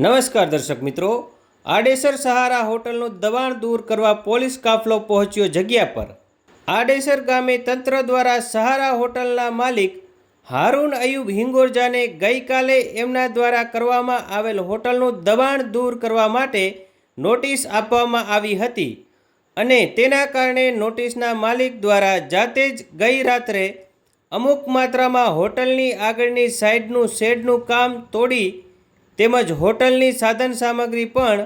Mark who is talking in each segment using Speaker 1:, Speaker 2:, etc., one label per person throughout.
Speaker 1: નમસ્કાર દર્શક મિત્રો. આડેસર સહારા હોટલનું દબાણ દૂર કરવા પોલીસ કાફલો પહોંચ્યો જગ્યા પર. આડેસર ગામે તંત્ર દ્વારા સહારા હોટલના માલિક હારૂન અયુબ હિંગોરજાને ગઈકાલે એમના દ્વારા કરવામાં આવેલ હોટલનું દબાણ દૂર કરવા માટે નોટિસ આપવામાં આવી હતી અને તેના કારણે નોટિસના માલિક દ્વારા જાતે જ ગઈ રાત્રે અમુક માત્રામાં હોટલની આગળની સાઈડનું શેડનું કામ તોડી તેમજ હોટલની સાધન સામગ્રી પણ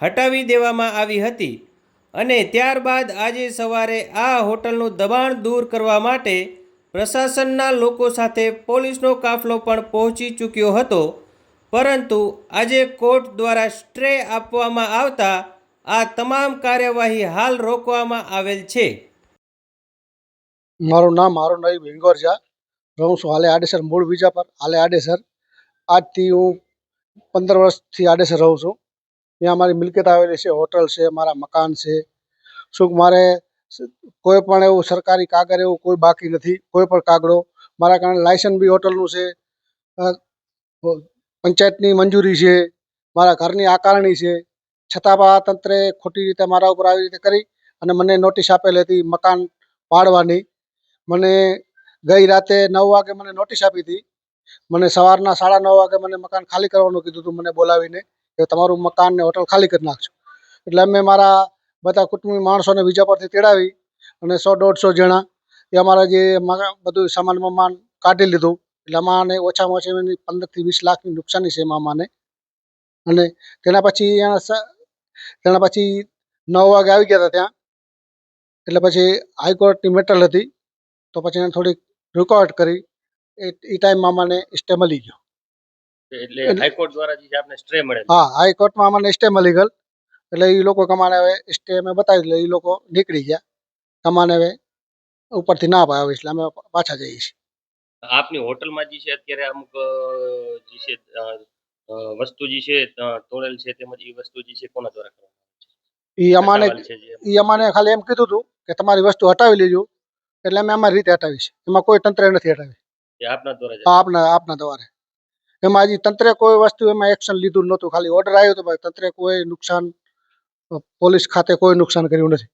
Speaker 1: હટાવી દેવામાં આવી હતી અને ત્યારબાદ આજે સવારે આ હોટલનું દબાણ દૂર કરવા માટે પ્રશાસનના લોકો સાથે પોલીસનો કાફલો પણ પહોંચી ચૂક્યો હતો. પરંતુ આજે કોર્ટ દ્વારા સ્ટ્રે આપવામાં આવતા આ તમામ કાર્યવાહી હાલ રોકવામાં આવેલ છે.
Speaker 2: મારું નામ મારું નામ ભીંગોરજા રહું છું હાલે આડેસર મૂળ વિજા પર હાલે આડેસર. આજથી હું પંદર વર્ષથી આડેસર રહું છું. ત્યાં મારી મિલકત આવેલી છે, હોટલ છે, મારા મકાન છે. શું મારે કોઈ પણ એવું સરકારી કાગળ એવું કોઈ બાકી નથી, કોઈ પણ કાગળો. મારા કારણે લાયસન્સ બી હોટલનું છે. પંચાયતની મંજૂરી છે. મારા ઘરની આકારણી છે. છતાં પણ આ તંત્રે ખોટી રીતે મારા ઉપર આવી રીતે કરી અને મને નોટિસ આપેલી હતી મકાન પાડવાની મને ગઈ રાતે નવ વાગે મને નોટિસ આપી હતી. મને સવારના સાડા નવ વાગે મને મકાન ખાલી કરવાનું કીધું હતું મને બોલાવીને કે તમારું મકાન ને હોટલ ખાલી કરી નાખજો. એટલે અમે મારા બધા કુટુંબી માણસોને બીજા પરથી તેડાવી અને સો દોઢસો જણા એ અમારા જે બધું સામાન બમાન કાઢી લીધું. એટલે અમાને ઓછામાં ઓછી એની પંદરથી વીસ લાખની નુકસાની છે મામાને. અને તેના પછી તેના પછી નવ વાગે આવી ગયા હતા ત્યાં. એટલે પછી હાઈકોર્ટની મેટલ હતી. તો પછી એને થોડીક રિકોર્ડ કરી. એ ટાઈમમાં મને સ્ટે મળી ગયો.
Speaker 3: એટલે હાઈકોર્ટ દ્વારા જે આપને
Speaker 2: હા હાઈકોર્ટમાં અમને સ્ટે મળી ગયેલ. એટલે એ લોકો કમાને હવે સ્ટે અમે બતાવી એટલે એ લોકો નીકળી ગયા. કમાને હવે ઉપરથી ના પાવે એટલે અમે પાછા જઈએ છીએ.
Speaker 3: આપની હોટલમાં જે છે અત્યારે અમુક જે છે વસ્તુ જે છે તોડેલ છે તેમજ એ વસ્તુ જે છે કોના દ્વારા કરવામાં
Speaker 2: એ અમાને એ અમાને ખાલી એમ કીધું હતું કે તમારી વસ્તુ હટાવી લેજો. એટલે અમે અમારી રીતે હટાવી છે એમાં કોઈ તંત્ર નથી હટાવી.
Speaker 3: આપના
Speaker 2: આપના આપના દ્વારે. એમાં હજી તંત્રે કોઈ વસ્તુ એમાં એક્શન લીધું નહોતું. ખાલી ઓર્ડર આવ્યો તો ભાઈ, તંત્રે કોઈ નુકસાન પોલીસ ખાતે કોઈ નુકસાન કર્યું નથી.